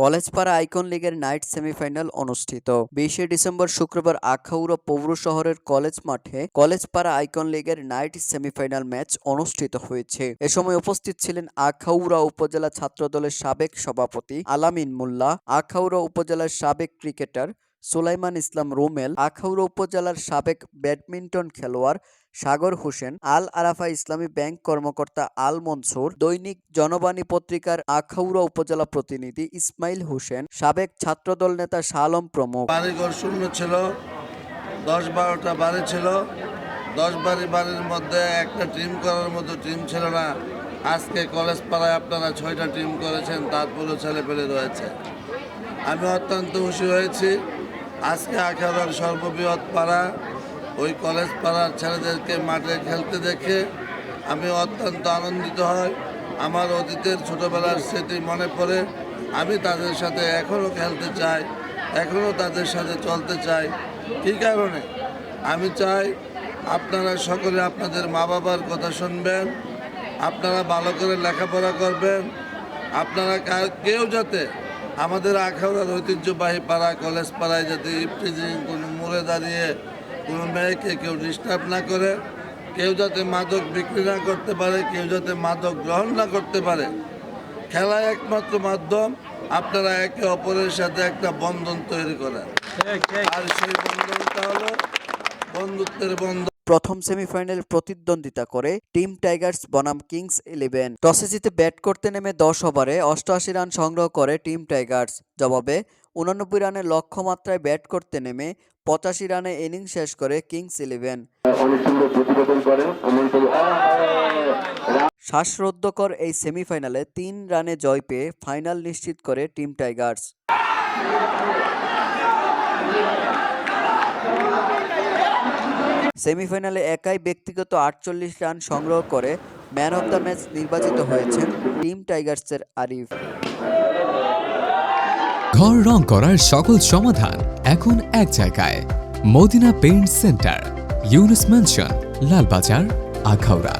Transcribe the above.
Collegepara icon লীগের night semifinal অনুষ্ঠিত। বিশে ডিসেম্বর শুক্রবার আখাউড়া পৌর শহরের কলেজ মাঠে কলেজপাড়া আইকন লিগের নাইট সেমিফাইনাল ম্যাচ অনুষ্ঠিত হয়েছে। এ সময় উপস্থিত ছিলেন আখাউড়া উপজেলা ছাত্রদলের সাবেক সভাপতি আলামিন মোল্লা, আখাউড়া উপজেলার সাবেক ক্রিকেটার সুলাইমান ইসলাম রুমেল, আখাউড়া উপজেলার সাবেক ব্যাডমিন্টন খেলোয়াড় সাগর হোসেন আল আরাফা ইসলামী ব্যাংক কর্মকর্তা আল মনসুর দৈনিক জনবাণী পত্রিকার আখাউড়া উপজেলা প্রতিনিধি ইসমাইল হোসেন, সাবেক ছাত্রদল নেতা শালম প্রমুখ। বাড়িঘর শূন্য ছিল, দশ বারোটা বাড়ি ছিল, দশ বাড়ি বাড়ির মধ্যে একটা টিম করার মতো টিম ছিল না। আজকে কলেজ পাড়ায় আপনারা ছয়টা টিম করেছেন, তারপরেও ছেলে পেলে রয়েছে। আমি অত্যন্ত খুশি হয়েছি। আজকে আখাউড়ার সর্ববৃহৎ পাড়া, ওই কলেজ পাড়ার ছেলেদেরকে মাঠে খেলতে দেখে আমি অত্যন্ত আনন্দিত হই আমার অতীতের ছোটোবেলার স্মৃতি মনে পড়ে। আমি তাদের সাথে এখনও খেলতে চাই এখনও তাদের সাথে চলতে চাই। কী কারণে? আমি চাই আপনারা সকলে আপনাদের মা বাবার কথা শুনবেন, আপনারা ভালো করে লেখাপড়া করবেন, আপনারা কেউ যাতে আমাদের আখাউড়ার ঐতিহ্যবাহী পাড়া কলেজ পাড়ায় যাতে ইফটিজিং কোনো মোড়ে দাঁড়িয়ে কোনো মেয়েকে কেউ ডিস্টার্ব না করে কেউ যাতে মাদক বিক্রি না করতে পারে কেউ যাতে মাদক গ্রহণ না করতে পারে খেলা একমাত্র মাধ্যম আপনারা একে অপরের সাথে একটা বন্ধন তৈরি করেন আর সেই বন্ধনটা হলো বন্ধুত্বের বন্ধন। প্রথম সেমিফাইনালে প্রতিদ্বন্দ্বিতা করে টিম টাইগার্স বনাম কিংস ইলেভেন টসে জিতে ব্যাট করতে নেমে দশ ওভারে অষ্টআশি রান সংগ্রহ করে টিম টাইগার্স জবাবে উনানব্বই রানের লক্ষ্যমাত্রায় ব্যাট করতে নেমে পঁচাশি রানে ইনিংস শেষ করে কিংস ইলেভেন শ্বাসরুদ্ধকর এই সেমিফাইনালে তিন রানে জয় পেয়ে ফাইনাল নিশ্চিত করে টিম টাইগার্স সেমিফাইনালে একাই ব্যক্তিগত আটচল্লিশ রান সংগ্রহ করে ম্যান অব দ্য ম্যাচ নির্বাচিত হয়েছেন টিম টাইগার্সের আরিফ। ঘর রং করার সকল সমাধান এখন এক জায়গায়। Madina paint centre, Yunus mansion, Lalbazar, Akhaura.